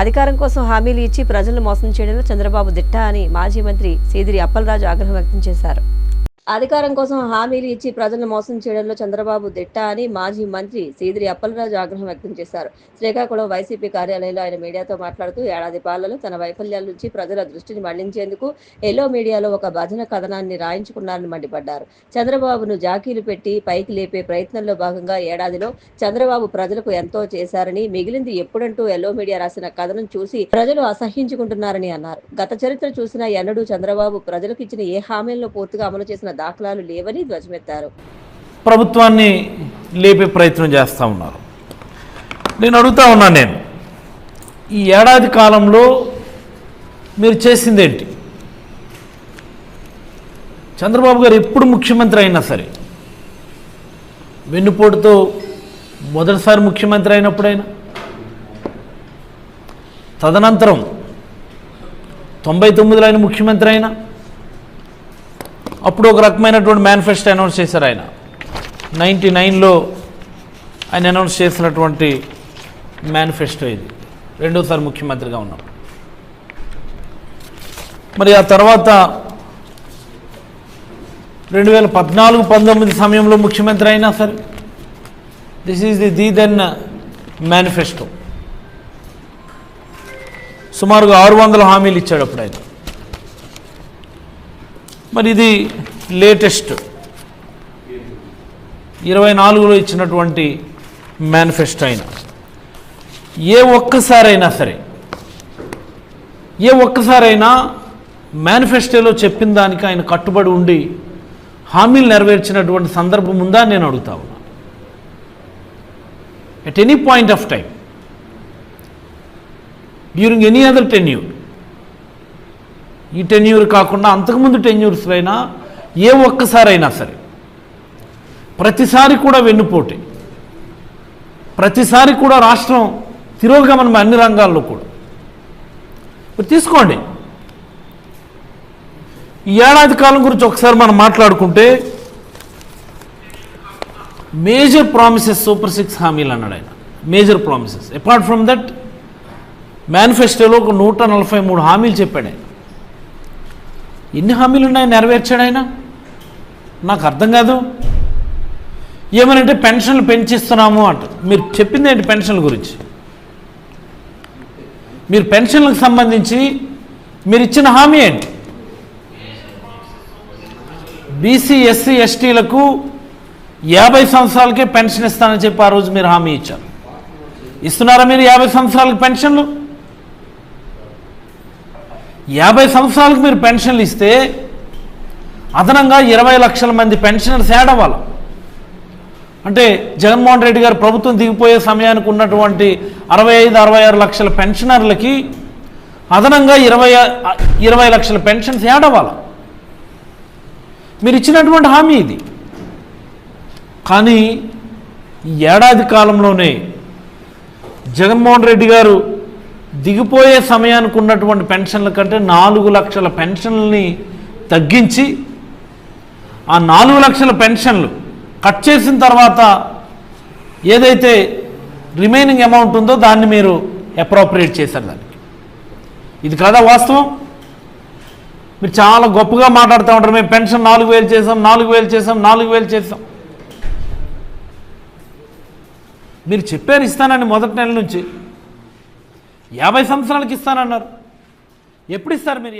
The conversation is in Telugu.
అధికారం కోసం హామీలు ఇచ్చి ప్రజలను మోసం చేయడంలో చంద్రబాబు దిట్ట అని మాజీ మంత్రి సీదిరి అప్పలరాజు ఆగ్రహం వ్యక్తం చేశారు. అధికారం కోసం హామీలు ఇచ్చి ప్రజలను మోసం చేయడంలో చంద్రబాబు దిట్ట అని మాజీ మంత్రి సీదిరి అప్పలరాజు ఆగ్రహం వ్యక్తం చేశారు. శ్రీకాకుళం వైసీపీ కార్యాలయంలో ఆయన మీడియాతో మాట్లాడుతూ ఏడాది పాలనలో తన వైఫల్యాల నుంచి ప్రజల దృష్టిని మళ్ళించేందుకు ఎల్లో మీడియాలో ఒక భజన కథనాన్ని రాయించుకున్నారని మండిపడ్డారు. చంద్రబాబును జాకీలు పెట్టి పైకి లేపే ప్రయత్నంలో భాగంగా ఏడాదిలో చంద్రబాబు ప్రజలకు ఎంతో చేశారని మిగిలింది ఎప్పుడంటూ ఎల్లో మీడియా రాసిన కథనం చూసి ప్రజలు అసహ్యించుకుంటున్నారని అన్నారు. గత చరిత్ర చూసినా ఎన్నడూ చంద్రబాబు ప్రజలకు ఇచ్చిన ఏ హామీలను పూర్తిగా అమలు చేసిన దాఖలాలు లేవని ధ్వజమెత్తారు. ప్రభుత్వాన్ని లేపే ప్రయత్నం చేస్తూ ఉన్నారు. నేను అడుగుతా ఉన్నాను నేను ఈ ఏడాది కాలంలో మీరు చేసిందేంటి చంద్రబాబు గారు ఎప్పుడు ముఖ్యమంత్రి అయినా సరే వెన్నుపోటుతో మొదటిసారి ముఖ్యమంత్రి అయినప్పుడైనా తదనంతరం తొంభై తొమ్మిదిలో ఆయన ముఖ్యమంత్రి అయినా అప్పుడు ఒక రకమైనటువంటి మేనిఫెస్టో అనౌన్స్ చేశారు ఆయన. నైంటీ నైన్లో ఆయన అనౌన్స్ చేసినటువంటి మేనిఫెస్టో ఇది. రెండోసారి ముఖ్యమంత్రిగా ఉన్నాం. మరి ఆ తర్వాత రెండు వేల పద్నాలుగు పంతొమ్మిది సమయంలో ముఖ్యమంత్రి అయినా సరే this is the the then manifesto సుమారుగా ఆరు వందల హామీలు ఇచ్చాడు అప్పుడు ఆయన. మరి ఇది లేటెస్ట్. ఇరవై నాలుగులో ఇచ్చినటువంటి మేనిఫెస్టో అయినా ఏ ఒక్కసారైనా సరే ఏ ఒక్కసారైనా మేనిఫెస్టోలో చెప్పిన దానికి ఆయన కట్టుబడి ఉండి హామీలు నెరవేర్చినటువంటి సందర్భం ఉందా నేను అడుగుతా ఉన్నా. At any point of time during any other tenure ఈ టెన్యూర్ కాకుండా అంతకుముందు టెన్యూర్స్లో అయినా ఏ ఒక్కసారైనా సరే ప్రతిసారి కూడా వెన్నుపోటీ. ప్రతిసారి కూడా రాష్ట్రం తిరోగమనం అన్ని రంగాల్లో కూడా. మీరు తీసుకోండి. ఈ ఏడాది కాలం గురించి ఒకసారి మనం మాట్లాడుకుంటే మేజర్ ప్రామిసెస్ సూపర్ సిక్స్ హామీలు అన్నాడు ఆయన. Major promises. Apart from that మేనిఫెస్టోలో ఒక నూట నలభై మూడు హామీలు చెప్పాడు ఆయన. ఎన్ని హామీలు ఉన్నాయి నెరవేర్చాడు ఆయన? నాకు అర్థం కాదు. ఏమనంటే పెన్షన్లు పెంచిస్తున్నాము అంట మీరు చెప్పింది ఏంటి పెన్షన్ల గురించి? మీరు పెన్షన్లకు సంబంధించి మీరు ఇచ్చిన హామీ ఏంటి? బీసీ ఎస్సీ ఎస్టీలకు యాభై సంవత్సరాలకే పెన్షన్ ఇస్తానని చెప్పి ఆ రోజు మీరు హామీ ఇచ్చారు. ఇస్తున్నారా మీరు యాభై సంవత్సరాలకు పెన్షన్లు? యాభై సంవత్సరాలకు మీరు పెన్షన్లు ఇస్తే అదనంగా ఇరవై లక్షల మంది పెన్షనర్స్ యాడ్ అవ్వాలి. అంటే జగన్మోహన్ రెడ్డి గారు ప్రభుత్వం దిగిపోయే సమయానికి ఉన్నటువంటి అరవై ఐదు అరవై ఆరు లక్షల పెన్షనర్లకి అదనంగా ఇరవై ఇరవై లక్షల పెన్షన్స్ యాడ్ అవ్వాలి. మీరు ఇచ్చినటువంటి హామీ ఇది. కానీ ఈ ఏడాది కాలంలోనే జగన్మోహన్ రెడ్డి గారు దిగిపోయే సమయానికి ఉన్నటువంటి పెన్షన్ల కంటే నాలుగు లక్షల పెన్షన్లని తగ్గించి ఆ నాలుగు లక్షల పెన్షన్లు కట్ చేసిన తర్వాత ఏదైతే రిమైనింగ్ అమౌంట్ ఉందో దాన్ని మీరు అప్రోప్రియేట్ చేశారు దానికి. ఇది కదా వాస్తవం? మీరు చాలా గొప్పగా మాట్లాడుతూ ఉంటారు మేము పెన్షన్ నాలుగు వేలు చేసాం నాలుగు వేలు చేసాం నాలుగు వేలు చేసాం మీరు చెప్పారు ఇస్తానని మొదటి నెల నుంచి. యాభై సంవత్సరాలకి ఇస్తానన్నారు. ఎప్పుడు ఇస్తారు మీరు